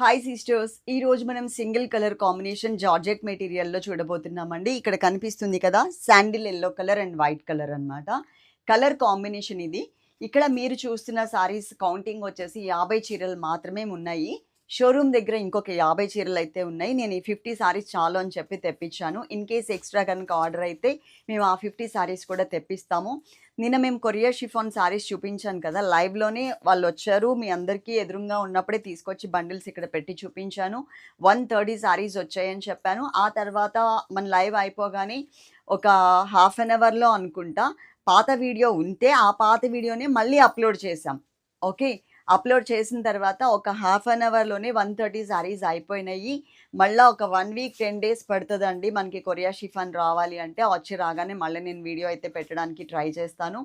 Hi sisters ఈ రోజు మనం సింగిల్ కలర్ కాంబినేషన్ జార్జెట్ మెటీరియల్లో చూడబోతున్నామండి. ఇక్కడ కనిపిస్తుంది కదా sandal yellow colour and white colour అన్నమాట. కలర్ కాంబినేషన్ ఇది. ఇక్కడ మీరు చూస్తున్న సారీస్ కౌంటింగ్ వచ్చేసి యాభై చీరలు మాత్రమే ఉన్నాయి. షోరూమ్ దగ్గర ఇంకొక యాభై చీరలు అయితే ఉన్నాయి. నేను ఈ ఫిఫ్టీ సారీస్ చాలు అని చెప్పి తెప్పించాను. ఇన్ కేస్ ఎక్స్ట్రా కనుక ఆర్డర్ అయితే మేము ఆ ఫిఫ్టీ సారీస్ కూడా తెప్పిస్తాము. నిన్న మేము కొరియర్ షిఫాన్ సారీస్ చూపించాను కదా లైవ్లోనే వాళ్ళు వచ్చారు. మీ అందరికీ ఎదురుగా ఉన్నప్పుడే తీసుకొచ్చి బండిల్స్ ఇక్కడ పెట్టి చూపించాను. వన్ థర్టీ సారీస్ వచ్చాయని చెప్పాను. ఆ తర్వాత మన లైవ్ అయిపోగానే ఒక హాఫ్ అన్ అవర్లో అనుకుంటా పాత వీడియో ఉంటే ఆ పాత వీడియోనే మళ్ళీ అప్లోడ్ చేసాం ఓకే? అప్లోడ్ చేసిన తర్వాత ఒక హాఫ్ అన్ అవర్లోనే వన్ థర్టీ సారీస్ అయిపోయినాయి. మళ్ళీ ఒక వన్ వీక్ టెన్ డేస్ పడుతుందండి మనకి కొరియా షిఫాన్ రావాలి అంటే వచ్చి రాగానే మళ్ళీ నేను వీడియో అయితే పెట్టడానికి ట్రై చేస్తాను.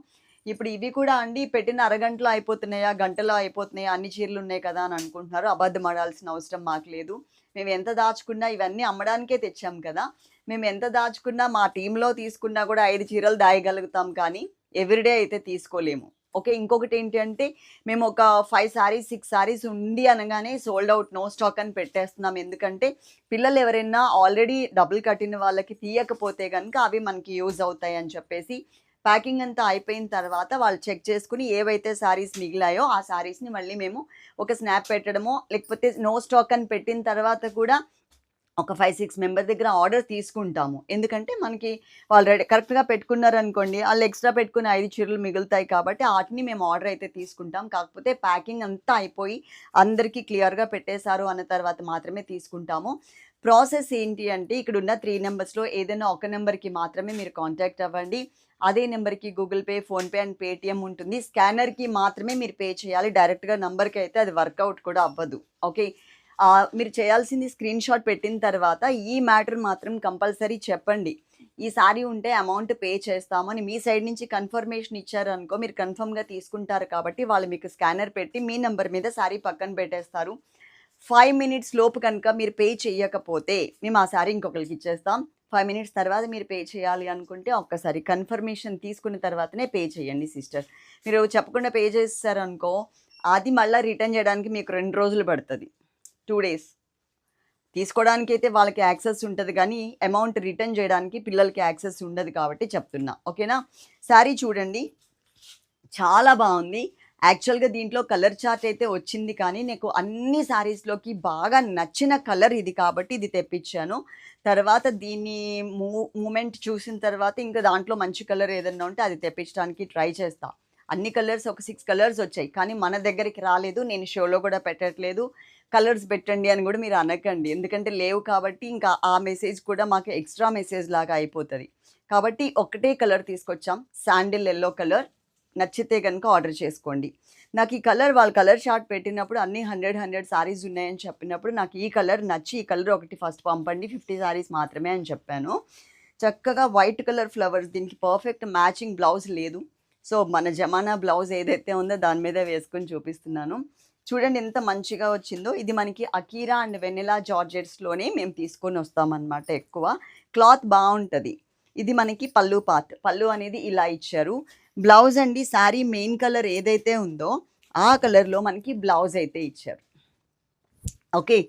ఇప్పుడు ఇవి కూడా అండి పెట్టిన అరగంటలో అయిపోతున్నాయా గంటలో అయిపోతున్నాయా అన్ని చీరలు ఉన్నాయి కదా అని అనుకుంటున్నారు. అబద్ధం ఆడాల్సిన అవసరం మాకు లేదు. మేము ఎంత దాచుకున్నా ఇవన్నీ అమ్మడానికే తెచ్చాం కదా. మేము ఎంత దాచుకున్నా మా టీంలో తీసుకున్నా కూడా ఐదు చీరలు దాయగలుగుతాం కానీ ఎవ్రీడే అయితే తీసుకోలేము. ఓకే ఇంకొకటి ఏంటి అంటే మేము ఒక ఫైవ్ సారీస్ సిక్స్ సారీస్ ఉండి అనగానే సోల్డ్ అవుట్ నో స్టాక్ అని పెట్టేస్తున్నాం. ఎందుకంటే పిల్లలు ఎవరైనా ఆల్రెడీ డబ్బులు కట్టిన వాళ్ళకి తీయకపోతే కనుక అవి మనకి యూజ్ అవుతాయి అని చెప్పేసి ప్యాకింగ్ అంతా అయిపోయిన తర్వాత వాళ్ళు చెక్ చేసుకుని ఏవైతే సారీస్ మిగిలాయో ఆ సారీస్ని మళ్ళీ మేము ఒక స్నాప్ పెట్టడమో లేకపోతే నో స్టాక్ అని పెట్టిన తర్వాత కూడా ఒక ఫైవ్ సిక్స్ మెంబర్ దగ్గర ఆర్డర్ తీసుకుంటాము. ఎందుకంటే మనకి వాళ్ళు రెడీ కరెక్ట్గా పెట్టుకున్నారు అనుకోండి వాళ్ళు ఎక్స్ట్రా పెట్టుకుని ఐదు చీరలు మిగులుతాయి కాబట్టి వాటిని మేము ఆర్డర్ అయితే తీసుకుంటాం. కాకపోతే ప్యాకింగ్ అంతా అయిపోయి అందరికీ క్లియర్గా పెట్టేశారు అన్న తర్వాత మాత్రమే తీసుకుంటాము. ప్రాసెస్ ఏంటి అంటే ఇక్కడ ఉన్న త్రీ నెంబర్స్లో ఏదైనా ఒక నెంబర్కి మాత్రమే మీరు కాంటాక్ట్ అవ్వండి. అదే నెంబర్కి Google Pay PhonePe and Paytm ఉంటుంది. స్కానర్కి మాత్రమే మీరు పే చేయాలి. డైరెక్ట్గా నెంబర్కి అయితే అది వర్కౌట్ కూడా అవ్వదు. ఓకే మీరు చేయాల్సింది స్క్రీన్ షాట్ పెట్టిన తర్వాత ఈ మ్యాటర్ మాత్రం కంపల్సరీ చెప్పండి. ఈ సారీ ఉంటే అమౌంట్ పే చేస్తామని మీ సైడ్ నుంచి కన్ఫర్మేషన్ ఇచ్చారనుకో మీరు కన్ఫర్మ్గా తీసుకుంటారు కాబట్టి వాళ్ళు మీకు స్కానర్ పెట్టి మీ నెంబర్ మీద సారీ పక్కన పెట్టేస్తారు. ఫైవ్ మినిట్స్ లోపు కనుక మీరు పే చేయకపోతే మేము ఆ సారీ ఇంకొకరికి ఇచ్చేస్తాం. ఫైవ్ మినిట్స్ తర్వాత మీరు పే చేయాలి అనుకుంటే ఒక్కసారి కన్ఫర్మేషన్ తీసుకున్న తర్వాతనే పే చేయండి సిస్టర్ మీరు చెప్పకుండా పే చేస్తారనుకో అది మళ్ళీ రిటర్న్ చేయడానికి మీకు రెండు రోజులు పడుతుంది. Two days. తీసుకోవడానికి అయితే వాళ్ళకి యాక్సెస్ ఉంటుంది కానీ అమౌంట్ రిటర్న్ చేయడానికి పిల్లలకి యాక్సెస్ ఉండదు కాబట్టి చెప్తున్నా. ఓకేనా? శారీ చూడండి. చాలా బాగుంది. యాక్చువల్గా దీంట్లో కలర్ చార్ట్ అయితే వచ్చింది కానీ నాకు అన్ని శారీస్లోకి బాగా నచ్చిన కలర్ ఇది కాబట్టి ఇది తెప్పించాను. తర్వాత దీన్ని మూ మూమెంట్ చూసిన తర్వాత ఇంకా దాంట్లో మంచి కలర్ ఏదన్నా ఉంటే అది తెప్పించడానికి ట్రై చేస్తాను అన్ని కలర్స్ ఒక సిక్స్ కలర్స్ వచ్చాయి. కానీ మన దగ్గరికి రాలేదు. నేను షోలో కూడా పెట్టట్లేదు. కలర్స్ పెట్టండి అని కూడా మీరు అనకండి. ఎందుకంటే లేవు కాబట్టి ఇంకా ఆ మెసేజ్ కూడా మాకు ఎక్స్ట్రా మెసేజ్ లాగా అయిపోతుంది. కాబట్టి ఒకటే కలర్ తీసుకొచ్చాం. Sandal yellow colour. నచ్చితే కనుక ఆర్డర్ చేసుకోండి. నాకు ఈ కలర్ వాళ్ళ కలర్ షార్ట్ పెట్టినప్పుడు అన్ని హండ్రెడ్ హండ్రెడ్ సారీస్ ఉన్నాయని చెప్పినప్పుడు నాకు ఈ కలర్ నచ్చి ఈ కలర్ ఒకటి ఫస్ట్ పంపండి. ఫిఫ్టీ శారీస్ మాత్రమే అని చెప్పాను. చక్కగా వైట్ కలర్ ఫ్లవర్స్. దీనికి పర్ఫెక్ట్ మ్యాచింగ్ బ్లౌజ్ లేదు. సో మన జమానా బ్లౌజ్ ఏదైతే ఉందో దాని మీద వేసుకొని చూపిస్తున్నాను. చూడండి ఎంత మంచిగా వచ్చిందో. ఇది మనకి అకీరా అండ్ వెనిలా జార్జెట్స్లోనే మేము తీసుకొని వస్తామన్నమాట ఎక్కువ. క్లాత్ బాగుంటుంది. ఇది మనకి పళ్ళు పాత్ పళ్ళు అనేది ఇలా ఇచ్చారు. బ్లౌజ్ అండి శారీ మెయిన్ కలర్ ఏదైతే ఉందో ఆ కలర్లో మనకి బ్లౌజ్ అయితే ఇచ్చారు. ఓకే.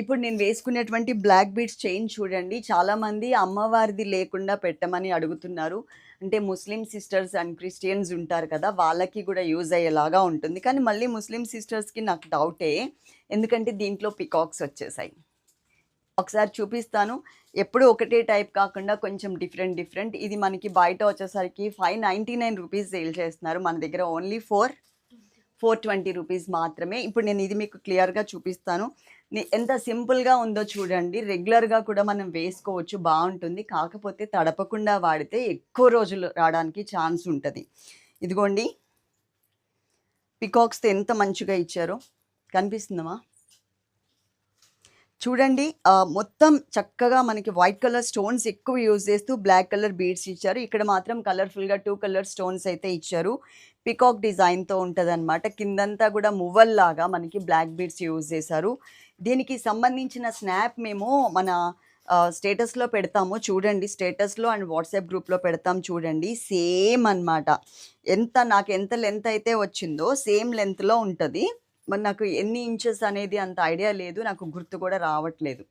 ఇప్పుడు నేను వేసుకునేటువంటి బ్లాక్ బీడ్స్ చైన్ చూడండి. చాలామంది అమ్మవారిది లేకుండా పెట్టమని అడుగుతున్నారు. అంటే ముస్లిం సిస్టర్స్ అండ్ క్రిస్టియన్స్ ఉంటారు కదా వాళ్ళకి కూడా యూజ్ అయ్యేలాగా ఉంటుంది. కానీ మళ్ళీ ముస్లిం సిస్టర్స్కి నాకు డౌటే ఎందుకంటే దీంట్లో పికాక్స్ వచ్చేసాయి. ఒకసారి చూపిస్తాను. ఎప్పుడు ఒకటే టైప్ కాకుండా కొంచెం డిఫరెంట్ డిఫరెంట్. ఇది మనకి బయట వచ్చేసరికి five ninety nine rupees sale చేస్తున్నారు. మన దగ్గర only four four twenty rupees మాత్రమే. ఇప్పుడు నేను ఇది మీకు క్లియర్గా చూపిస్తాను. ఎంత సింపుల్గా ఉందో చూడండి. రెగ్యులర్గా కూడా మనం వేసుకోవచ్చు బాగుంటుంది. కాకపోతే తడపకుండా వాడితే ఎక్కువ రోజులు రావడానికి ఛాన్స్ ఉంటుంది. ఇదిగోండి. పికాక్స్ ఎంత మంచిగా ఇచ్చారో. కనిపిస్తుందమ్మా? చూడండి మొత్తం చక్కగా మనకి వైట్ కలర్ స్టోన్స్ ఎక్కువ యూజ్ చేస్తూ బ్లాక్ కలర్ బీడ్స్ ఇచ్చారు. ఇక్కడ మాత్రం కలర్ఫుల్గా టూ కలర్ స్టోన్స్ అయితే ఇచ్చారు. పికాక్ డిజైన్తో ఉంటుంది అనమాట కిందంతా కూడా మువ్వల్లాగా మనకి బ్లాక్ బీడ్స్ యూజ్ చేశారు. దీనికి సంబంధించిన స్నాప్ మేము మన స్టేటస్లో పెడతాము. చూడండి స్టేటస్లో అండ్ వాట్సాప్ గ్రూప్లో పెడతాం చూడండి. సేమ్ అన్నమాట. ఎంత నాకు ఎంత లెంత్ అయితే వచ్చిందో సేమ్ లెంత్లో ఉంటుంది. మరి నాకు ఎన్ని ఇంచెస్ అనేది అంత ఐడియా లేదు. నాకు గుర్తు కూడా రావట్లేదు.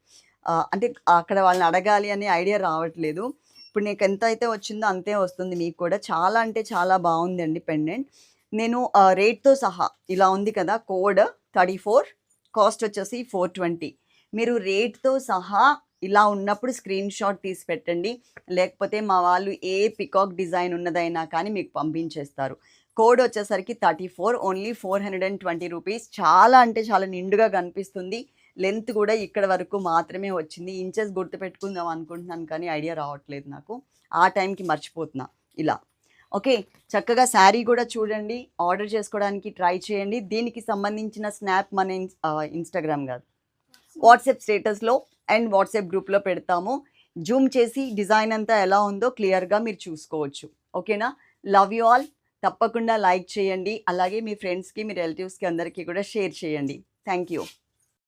అంటే అక్కడ వాళ్ళని అడగాలి అనే ఐడియా రావట్లేదు. ఇప్పుడు నీకు ఎంత అయితే వచ్చిందో అంతే వస్తుంది మీకు కూడా. చాలా అంటే చాలా బాగుందండి పెండెంట్. నేను రేట్తో సహా ఇలా ఉంది కదా కోడ్ థర్టీ ఫోర్ కాస్ట్ వచ్చేసి ఫోర్ ట్వంటీ. మీరు రేట్తో సహా ఇలా ఉన్నప్పుడు స్క్రీన్ షాట్ తీసి పెట్టండి. లేకపోతే మా వాళ్ళు ఏ పికాక్ డిజైన్ ఉన్నదైనా కానీ మీకు పంపించేస్తారు. కోడ్ వచ్చేసరికి thirty four only four hundred and twenty rupees. చాలా అంటే చాలా నిండుగా కనిపిస్తుంది. లెంత్ కూడా ఇక్కడ వరకు మాత్రమే వచ్చింది. ఇంచెస్ గుర్తుపెట్టుకుందాం అనుకుంటున్నాను కానీ ఐడియా రావట్లేదు నాకు. ఆ టైంకి మర్చిపోతున్నా. ఇలా. ఓకే చక్కగా శారీ కూడా చూడండి. ఆర్డర్ చేసుకోవడానికి ట్రై చేయండి. దీనికి సంబంధించిన స్నాప్ మన ఇన్స్టాగ్రామ్ కాదు. వాట్సాప్ స్టేటస్లో అండ్ వాట్సాప్ గ్రూప్లో పెడతాము. జూమ్ చేసి డిజైన్ అంతా ఎలా ఉందో క్లియర్గా మీరు చూసుకోవచ్చు. ఓకేనా? Love you all. తప్పకుండా లైక్ చేయండి. అలాగే మీ ఫ్రెండ్స్కి మీ రిలేటివ్స్కి అందరికీ కూడా షేర్ చేయండి. Thank you